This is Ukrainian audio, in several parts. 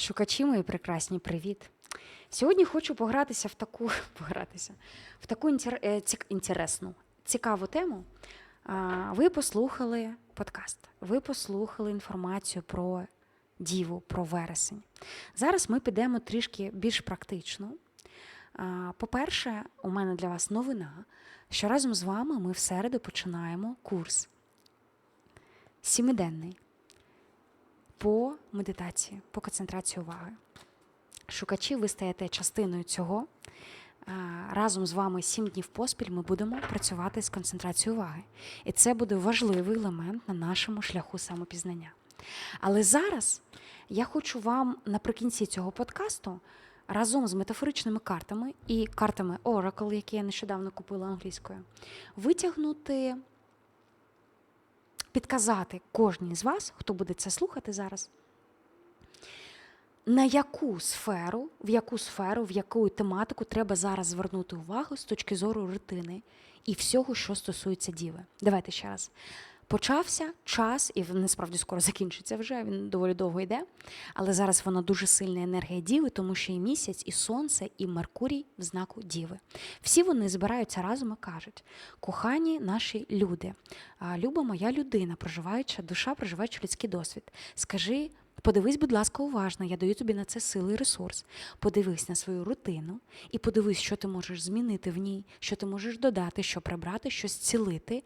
Шукачі мої прекрасні, привіт. Сьогодні хочу погратися в таку погратися, в таку інтер, е, цік- інтересну, цікаву тему. Ви послухали подкаст, ви послухали інформацію про Діву, про вересень. Зараз ми підемо трішки більш практично. По-перше, у мене для вас новина, що разом з вами ми в середу починаємо курс сімиденний по медитації, по концентрації уваги. Шукачі, ви стаєте частиною цього. Разом з вами сім днів поспіль ми будемо працювати з концентрацією уваги. І це буде важливий елемент на нашому шляху самопізнання. Але зараз я хочу вам наприкінці цього подкасту разом з метафоричними картами і картами Oracle, які я нещодавно купила англійською, витягнути, підказати кожній з вас, хто буде це слухати зараз, на яку сферу, в яку сферу, в яку тематику треба зараз звернути увагу з точки зору рутини і всього, що стосується діви. Давайте ще раз. Почався час, і він насправді скоро закінчиться вже, він доволі довго йде. Але зараз воно дуже сильна енергія Діви, тому що і місяць, і сонце, і Меркурій в знаку Діви. Всі вони збираються разом і кажуть: кохані наші люди, люба моя людина, проживаюча душа, проживаючи людський досвід. Скажи. Подивись, будь ласка, уважно, я даю тобі на це сили і ресурс. Подивись на свою рутину і подивись, що ти можеш змінити в ній, що ти можеш додати, що прибрати, що зцілити,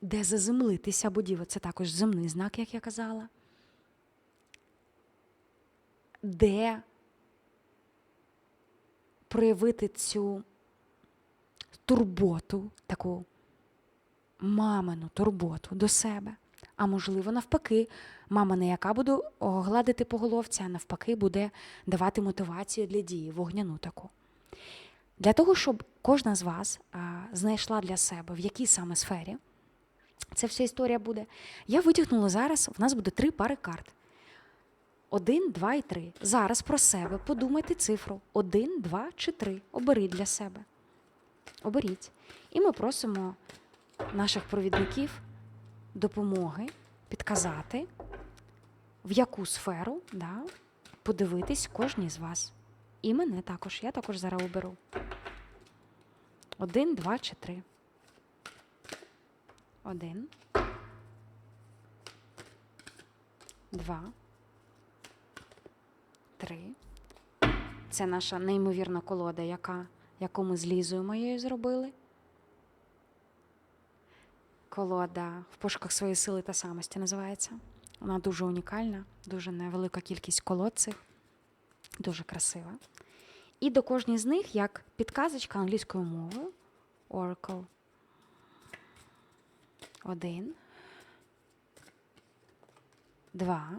де заземлитися, бо діва це також земний знак, як я казала. Де проявити цю турботу, таку мамину турботу до себе. А можливо, навпаки, мама не яка буде гладити по головці, а навпаки, буде давати мотивацію для дії, вогняну таку. Для того, щоб кожна з вас знайшла для себе, в якій саме сфері ця вся історія буде, я витягнула зараз, в нас буде три пари карт. Один, два і три. Зараз про себе подумайте цифру. Один, два чи три. Оберіть для себе. Оберіть. І ми просимо наших провідників допомоги підказати, в яку сферу да, подивитись кожній з вас. І мене також. Я також зараз оберу. Один, два чи три. Один. Два. Три. Це наша неймовірна колода, яка, яку ми з Лізою моєю зробили. Колода в пошуках своєї сили та самості називається. Вона дуже унікальна, дуже невелика кількість колод цих, дуже красива. І до кожній з них як підказочка англійською мовою Oracle. Один. Два.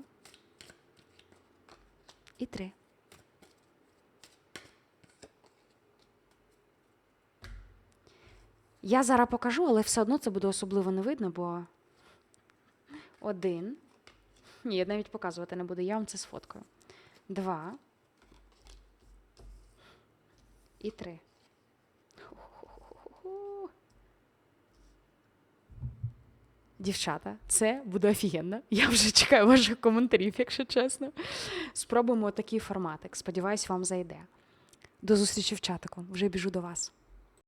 І три. Я зараз покажу, але все одно це буде особливо не видно, бо один. Ні, я навіть показувати не буду, я вам це сфоткаю. Два. І три. Дівчата, це буде офігенно. Я вже чекаю ваших коментарів, якщо чесно. Спробуємо такий форматик. Сподіваюсь, вам зайде. До зустрічі в чатику. Вже біжу до вас.